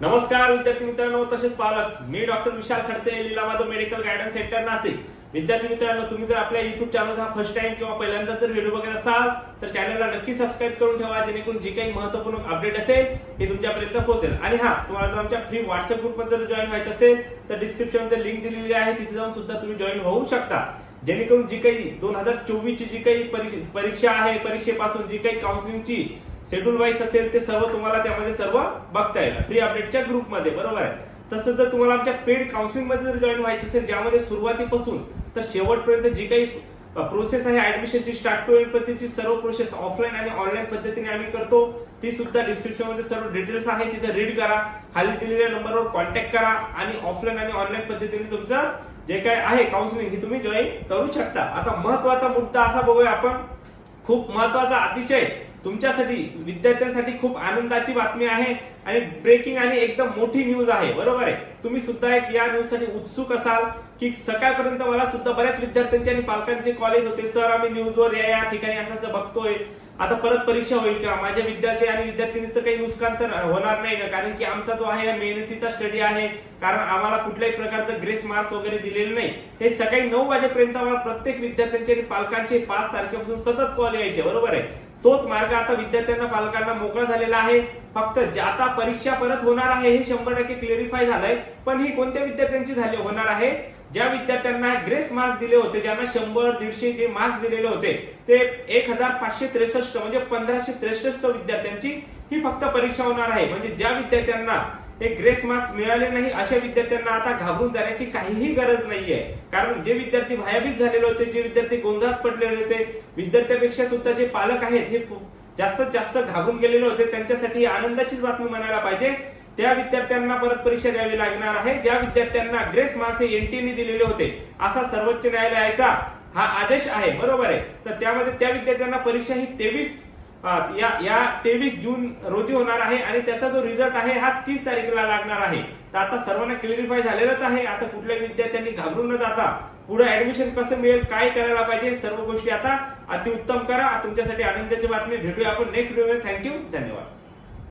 नमस्कार विद्यार्थी मित्रांनो तसेच पालक मी doctor Vishal Khadse Leelamadhav medical guidance centre Nashik. विद्यार्थी मित्रांनो तुम्ही जर आपल्या युट्यूब चॅनल हा फर्स्ट टाइम किंवा पहिल्यांदा जर व्हिडिओ बघत असाल तर चॅनलला नक्की सबस्क्राईब करून ठेवा जेणेकरून जे काही महत्त्वपूर्ण अपडेट असेल हे तुमच्यापर्यंत पोहोचेल. आणि हा तुम्हाला जर आमच्या फ्री व्हॉट्सअप ग्रुपमध्ये जर जॉईन व्हायचं असेल तर डिस्क्रिप्शनमध्ये लिंक दिलेली आहे तिथे जाऊन सुद्धा तुम्ही जॉईन होऊ शकता. जेणेकरून जी काही दोन हजार चोवीस ची जी काही परीक्षा परीक्षा आहे परीक्षेपासून जी काही काउन्सिलिंगची शेड्यूल वाईज असेल ते सर्व तुम्हाला त्यामध्ये सर्व बघता येईल. फ्री अपडेटच्या ग्रुपमध्ये बरोबर आहे? तसं जर तुम्हाला आमच्या पेड काउन्सिलिंगमध्ये जर जॉईन व्हायचं असेल ज्यामध्ये सुरुवातीपासून तर शेवटपर्यंत जी काही प्रोसेस आहे ऍडमिशनची स्टार्ट टू एंड पद्धतीची सर्व प्रोसेस ऑफलाईन आणि ऑनलाईन पद्धतीने आम्ही करतो. ती सुद्धा डिस्क्रिप्शनमध्ये सर्व डिटेल्स आहे. तिथे रीड करा. खाली दिलेल्या नंबरवर कॉन्टॅक्ट करा आणि ऑफलाईन आणि ऑनलाईन पद्धतीने तुमचं जे काय आहे काउन्सिलिंग हे तुम्ही जॉईन करू शकता. आता महत्त्वाचा मुद्दा असा बघूया आपण. खूप महत्त्वाचा अतिशय तुमच्यासाठी विद्यार्थ्यांसाठी खूप आनंदाची बातमी आहे आणि ब्रेकिंग आणि एकदम मोठी न्यूज आहे. बरोबर आहे? तुम्ही सुद्धा एक या न्यूजसाठी उत्सुक असाल की सकाळपर्यंत मला सुद्धा बऱ्याच विद्यार्थ्यांचे आणि पालकांचे कॉलेज होते. सर आम्ही न्यूजवर या या ठिकाणी असं बघतोय. आता परत परीक्षा होईल का? माझ्या विद्यार्थी आणि विद्यार्थिनीचं काही नुकसान तर होणार नाही ना? कारण की आमचा जो आहे मेहनतीचा स्टडी आहे. कारण आम्हाला कुठल्याही प्रकारचं ग्रेस मार्क्स वगैरे दिलेले नाही. हे सकाळी नऊ वाजेपर्यंत आम्हाला प्रत्येक विद्यार्थ्यांचे आणि पालकांचे पाच तारखेपासून सतत कॉल यायचे. बरोबर आहे? तोच मार्ग आता विद्यार्थ्यांना पालकांना मोकळा झालेला आहे. फक्त ज्या आता परीक्षा परत होणार आहे हे शंभर टक्के क्लिअरिफाय झालंय पण ही कोणत्या विद्यार्थ्यांची झाली होणार आहे? ज्या विद्यार्थ्यांना ग्रेस मार्क्स दिले होते ज्यांना शंभर दीडशे जे मार्क्स दिलेले होते ते एक हजार पाचशे त्रेसष्ट म्हणजे पंधराशे त्रेसष्ट विद्यार्थ्यांची ही फक्त परीक्षा होणार आहे. म्हणजे ज्या विद्यार्थ्यांना हे ग्रेस मार्क्स मिळाले नाही अशा विद्यार्थ्यांना आता घाबरून जाण्याची काहीही गरज नाहीये. कारण जे विद्यार्थी भयभीत झालेले होते जे विद्यार्थी गोंधळात पडलेले होते विद्यार्थ्यापेक्षा सुद्धा जे पालक आहेत हे जास्तीत जास्त घाबरून गेलेले होते त्यांच्यासाठी आनंदाचीच बातमी म्हणायला पाहिजे. त्या विद्यार्थ्यांना परत परीक्षा द्यावी लागणार आहे. ज्या विद्यार्थ्यांना ग्रेस मार्क्स हे एनटीने दिलेले होते असा सर्वोच्च न्यायालयाचा हा आदेश आहे. बरोबर आहे. तर त्यामध्ये त्या विद्यार्थ्यांना परीक्षा ही तेवीस या या तेवीस जून रोजी होणार आहे आणि त्याचा जो रिझल्ट आहे हा तीस तारखेला लागणार आहे. तर आता सर्वांना क्लिअरिफाय झालेलंच आहे. आता कुठल्याही विद्यार्थ्यांनी घाबरून न जाता पुढे ऍडमिशन कसं मिळेल काय करायला पाहिजे सर्व गोष्टी आता अतिउत्तम करा. तुमच्यासाठी आनंदाची बातमी. भेटूया आपण नेक्स्ट व्हिडिओ थँक्यू धन्यवाद.